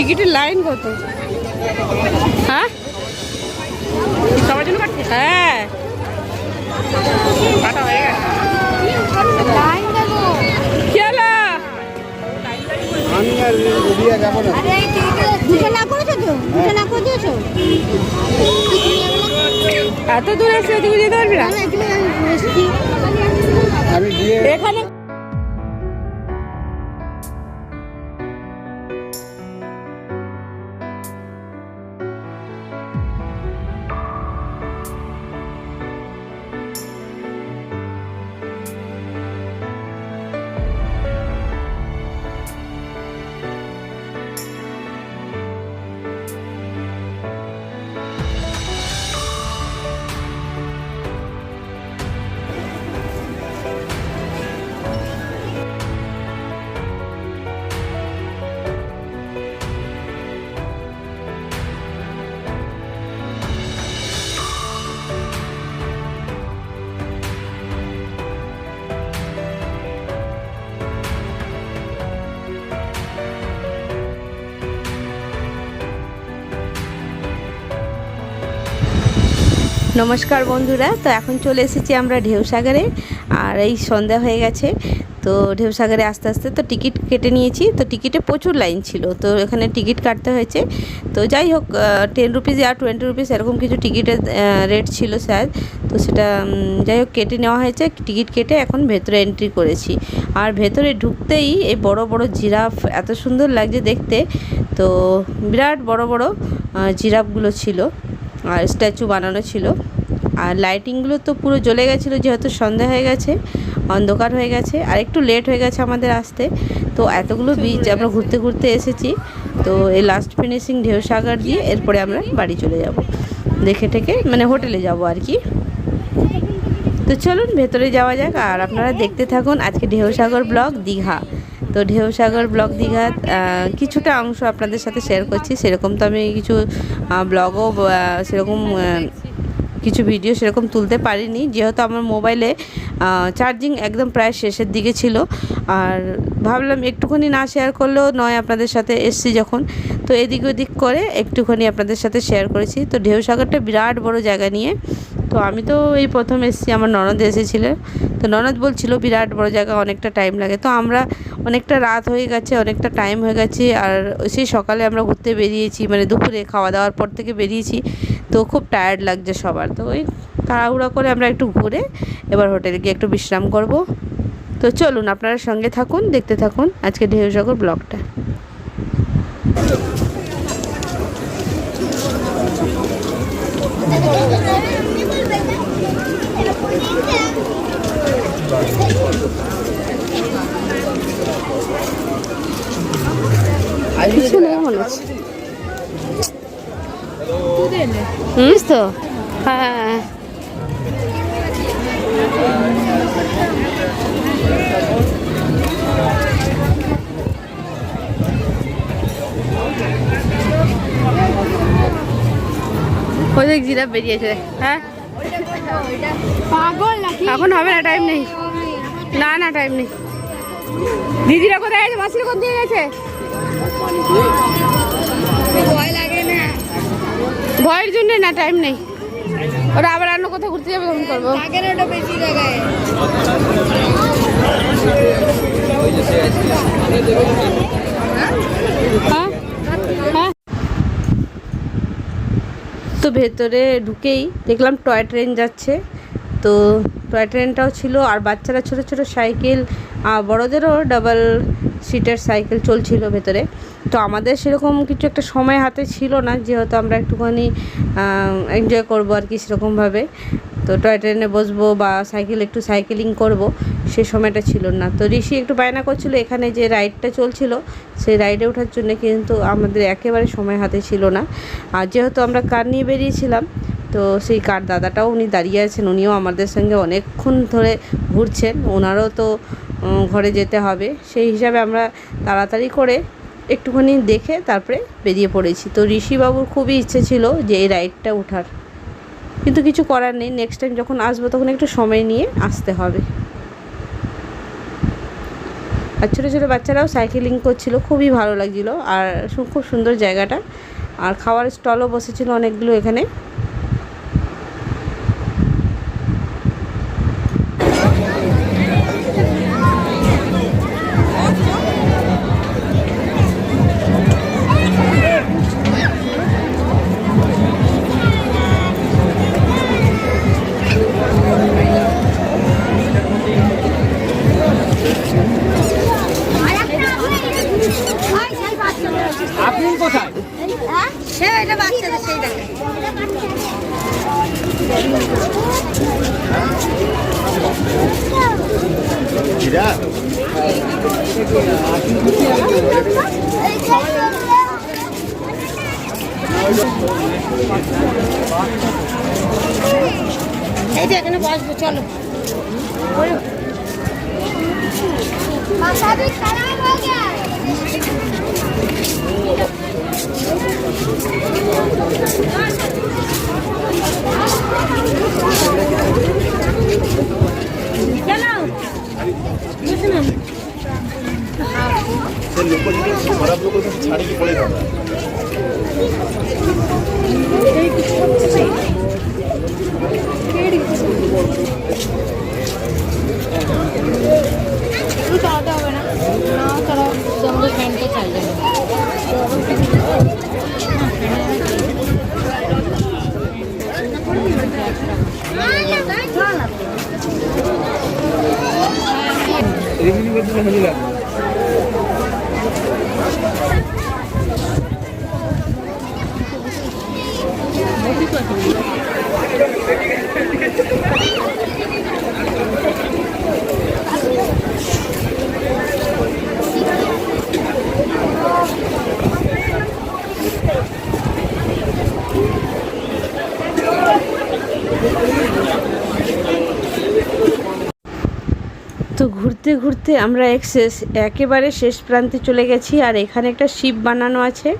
টিকিটের লাইন কত? হ্যাঁ? সবার জন্য হ্যাঁ কাটা গেছে। কি হলো? আমি আর রিয়া যাব না দুটো না করেছ তো? দুটো না করে দিয়েছ? এত দূরে তুমি যেতে পারবি না? না এগুলো এসছি আমি গিয়ে এখানে নমস্কার বন্ধুরা, তো এখন চলে এসেছি আমরা ঢেউসাগরে, আর এই সন্ধ্যা হয়ে গেছে। তো ঢেউসাগরে আস্তে আস্তে তো টিকিট কেটে নিয়েছি, তো টিকিটে প্রচুর লাইন ছিল, তো এখানে টিকিট কাটতে হয়েছে। তো যাই হোক টেন রুপিস আর টোয়েন্টি রুপিস এরকম কিছু টিকিটের রেট ছিল স্যার, তো সেটা যাই হোক, কেটে নেওয়া হয়েছে। টিকিট কেটে এখন ভেতরে এন্ট্রি করেছি। আর ভেতরে ঢুকতেই এই বড় বড় জিরাফ এত সুন্দর লাগছে দেখতে, তো বিরাট বড় বড় জিরাফগুলো ছিল। আর স্ট্যাচু বানানো ছিল। আর লাইটিংগুলো তো পুরো জ্বলে গেছিল যেহেতু সন্ধ্যা হয়ে গেছে অন্ধকার হয়ে গেছে আর একটু লেট হয়ে গেছে আমাদের আসতে। তো এতগুলো বিচ আমরা ঘুরতে ঘুরতে এসেছি। তো এই লাস্ট ফিনিশিং ঢেউসাগর দিয়ে এরপরে আমরা বাড়ি চলে যাব। দেখে টেকে মানে হোটেলে যাব আর কি। তো চলুন ভেতরে যাওয়া যাক আর আপনারা দেখতে থাকুন আজকে ঢেউসাগর ব্লগ দীঘা। তো ঢেউসাগর ব্লগ দীঘা কিছুটা অংশ আপনাদের সাথে শেয়ার করছি। সেরকম তো আমি কিছু ব্লগও সেরকম কিছু ভিডিও সেরকম তুলতে পারিনি। যেহেতু আমার মোবাইলে চার্জিং একদম প্রায় শেষের দিকে ছিল। আর ভাবলাম একটুখানি না শেয়ার করলেও নয় আপনাদের সাথে এসছি যখন। তো এদিক ওদিক করে একটুখানি আপনাদের সাথে শেয়ার করেছি। তো ঢেউসাগরটা বিরাট বড় জায়গা নিয়ে তো আমি তো এই প্রথম এসেছি, আমার ননদ এসেছিল। তো ননদ বলছিল, বিরাট বড় জায়গা, অনেকটা টাইম লাগে। তো আমরা অনেকটা রাত হয়ে গেছে, অনেকটা টাইম হয়ে গেছে, আর সেই সকালে আমরা ঘুরতে বেরিয়েছি মানে দুপুরে খাওয়া দাওয়ার পর থেকে বেরিয়েছি। তো খুব টায়ার্ড লাগছে সবার। তো ওই তাড়াহুড়া করে আমরা একটু ঘুরে এবার হোটেলে গিয়ে একটু বিশ্রাম করব। তো চলুন, আপনারা সঙ্গে থাকুন, দেখতে থাকুন আজকে ঢেউসাগর ব্লগটা। কিছু নেই মনে হচ্ছে হুম? তো হ্যাঁ ওই দেখ জিরাফ বেরিয়েছে। হ্যাঁ? এখন হবে না টাইম নেই। না না টাইম নেই। দিদিরা কোথায় গেছে মাসিরা কোন দিয়ে গেছে ভয় লাগে না ভয়ের জন্য না টাইম নেই। ওরা আবার অন্য কোথাও ঘুরতে যাবে তখন করব? বেশি লাগায় হ্যাঁ হ্যাঁ তো ভেতরে ঢুকেই দেখলাম টয় ট্রেন যাচ্ছে। তো টয় ট্রেনটাও ছিল আর বাচ্চারা ছোট ছোট সাইকেল বড়োদেরও ডাবল সিটের সাইকেল চলছিল ভেতরে। তো আমাদের সেরকম কিছু একটা সময় হাতে ছিল না, যেহেতু আমরা একটুখানি এনজয় করব আর কি সেরকমভাবে। তো টয় ট্রেনে বসবো বা সাইকেল একটু সাইকেলিং করব, সে সময়টা ছিল না। তো ঋষি একটু বায়না করছিল, এখানে যে রাইডটা চলছিল, সেই রাইডে ওঠার জন্য কিন্তু আমাদের একেবারে সময় হাতে ছিল না। আর যেহেতু আমরা কার নিয়ে বেরিয়েছিলাম, তো সেই কার দাদাটাও উনি দাঁড়িয়ে আছেন, উনিও আমাদের সঙ্গে অনেকক্ষণ ধরে ঘুরছেন। ওনারও তো ঘরে যেতে হবে। সেই হিসাবে আমরা তাড়াতাড়ি করে একটুখানি দেখে তারপরে বেরিয়ে পড়েছি। তো ঋষিবাবুর খুবই ইচ্ছে ছিল যে এই রাইডটা ওঠার। কিন্তু কিছু করার নেই। নেক্সট টাইম যখন আসব তখন একটু সময় নিয়ে আসতে হবে। আর ছোটো ছোটো বাচ্চারাও সাইকেলিং করছিল, খুবই ভালো লাগছিল। আর খুব সুন্দর জায়গাটা। আর খাওয়ার স্টলও বসেছিল অনেকগুলো এখানে। Şöyle bahçede şeyden. Gider. Hadi yakını boğaz buçalım. Oyun. Masada karar var ya. लोगों को खराब लोगों को छाने की पड़ेगा রিভিউ করতে হেভি লাগবে তো ঘুরতে ঘুরতে আমরা এক শেষ, একেবারে শেষ প্রান্তে চলে গেছি আর এখানে একটা শিপ বানানো আছে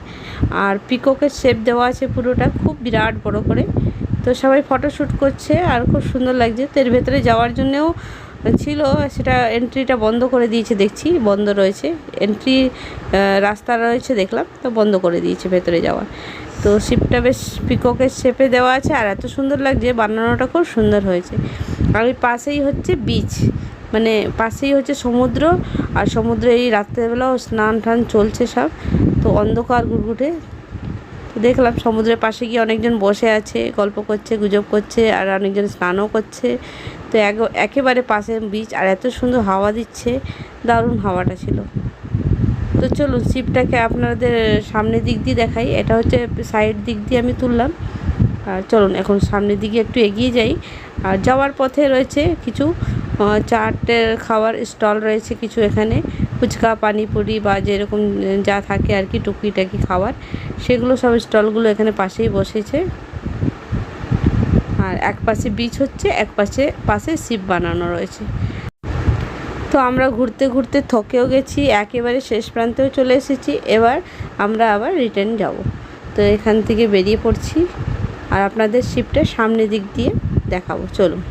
আর পিককের শেপ দেওয়া আছে পুরোটা, খুব বিরাট বড় করে। তো সবাই ফটোশ্যুট করছে আর খুব সুন্দর লাগছে। তো এর ভেতরে যাওয়ার জন্যেও ছিল, সেটা এন্ট্রিটা বন্ধ করে দিয়েছে, দেখছি, বন্ধ রয়েছে। এন্ট্রি রাস্তা রয়েছে, দেখলাম, তো বন্ধ করে দিয়েছে ভেতরে যাওয়ার তো শিপটা বেশ পিককের শেপে দেওয়া আছে আর এত সুন্দর লাগছে, বানানোটা খুব সুন্দর হয়েছে। আর ওই পাশেই হচ্ছে বিচ মানে পাশেই হচ্ছে সমুদ্র আর সমুদ্রে এই রাত্রেবেলাও স্নান টান চলছে সব। তো অন্ধকার তো দেখলাম সমুদ্রের পাশে গিয়ে অনেকজন বসে আছে, গল্প করছে, গুজব করছে আর অনেকজন স্নানও করছে। তো এক- একেবারে পাশে বিচ আর এত সুন্দর হাওয়া দিচ্ছে, দারুণ হাওয়াটা ছিল। তো চলুন শিপটাকে আপনাদের সামনের দিক দিয়ে দেখাই। এটা হচ্ছে সাইড দিক দিয়ে আমি তুললাম। আর চলুন এখন সামনের দিকে একটু এগিয়ে যাই। আর যাওয়ার পথে রয়েছে কিছু আহ, চাটের খাওয়ার স্টল রয়েছে কিছু এখানে। ফুচকা পানিপুরি বা যেরকম যা থাকে আর কি টুকিটাকি খাওয়ার। সেগুলো সব স্টলগুলো এখানে পাশেই বসেছে। আর এক পাশে বিচ হচ্ছে এক পাশে পাশে শিপ বানানো রয়েছে। তো আমরা ঘুরতে ঘুরতে থকেও গেছি একেবারে শেষ প্রান্তেও চলে এসেছি। এবার আমরা আবার রিটার্ন যাব। তো এখান থেকে বেরিয়ে পড়ছি। আর আপনাদের শিপটা সামনের দিক দিয়ে দেখাবো। চলুন।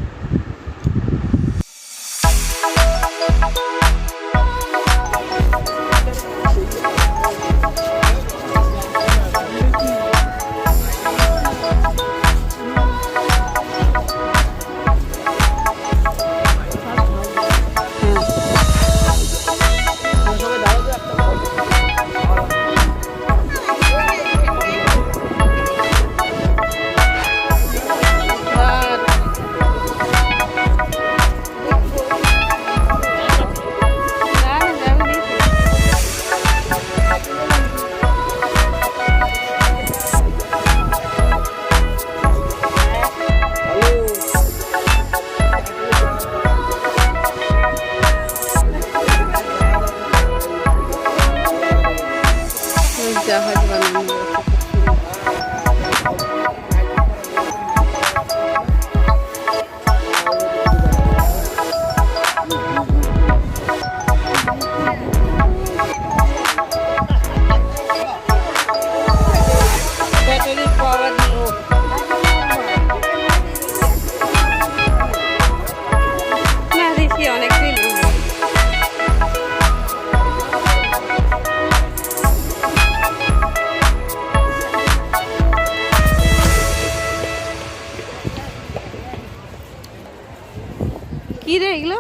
রে এগুলো?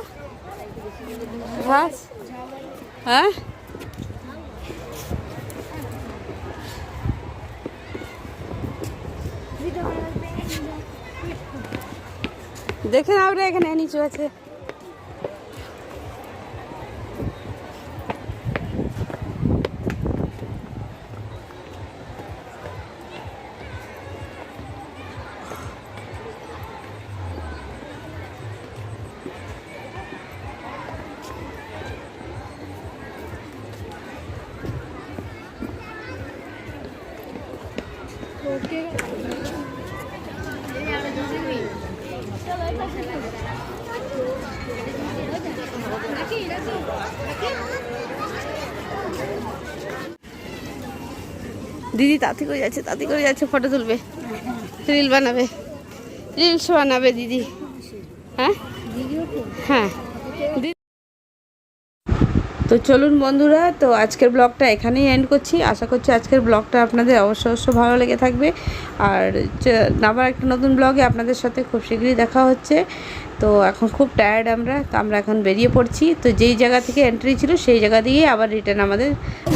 ঘাস হ্যাঁ? দেখে নাও রে এখানে নিচু আছে। দিদি তাঁতি করে যাচ্ছে তাঁতি করে যাচ্ছে ফটো তুলবে। রিল বানাবে। রিলস বানাবে দিদি। হ্যাঁ? হ্যাঁ। তো চলুন বন্ধুরা তো আজকের ব্লগটা এখানেই এন্ড করছি। আশা করছি আজকের ব্লগটা আপনাদের অবশ্য অবশ্য ভালো লেগে থাকবে। আর আবার একটা নতুন ব্লগে আপনাদের সাথে খুব শীঘ্রই দেখা হচ্ছে। তো এখন খুব টায়ার্ড আমরা তো আমরা এখন বেরিয়ে পড়ছি। তো যেই জায়গা থেকে এন্ট্রি ছিল সেই জায়গা দিয়েই আবার রিটার্ন আমাদের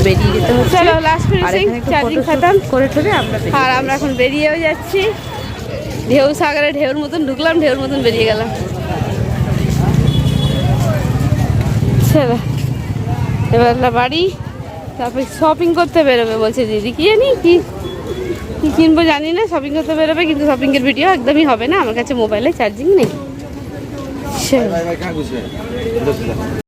বেরিয়ে যেতে হচ্ছে। আর এখানে খতম। করে ঠরে আমরা আর আমরা এখন বেরিয়েও যাচ্ছি। ঢেউ সাগরে ঢেউর মতন ঢুকলাম ঢেউর মতন বেরিয়ে গেলাম। চলো এবার বাড়ি, তারপরে শপিং করতে বেরোবে বলছে দিদি। কি জানি, কি কি কিনবো জানি না শপিং করতে বেরোবে, কিন্তু শপিংয়ের ভিডিও একদমই হবে না, আমার কাছে মোবাইলে চার্জিং নেই।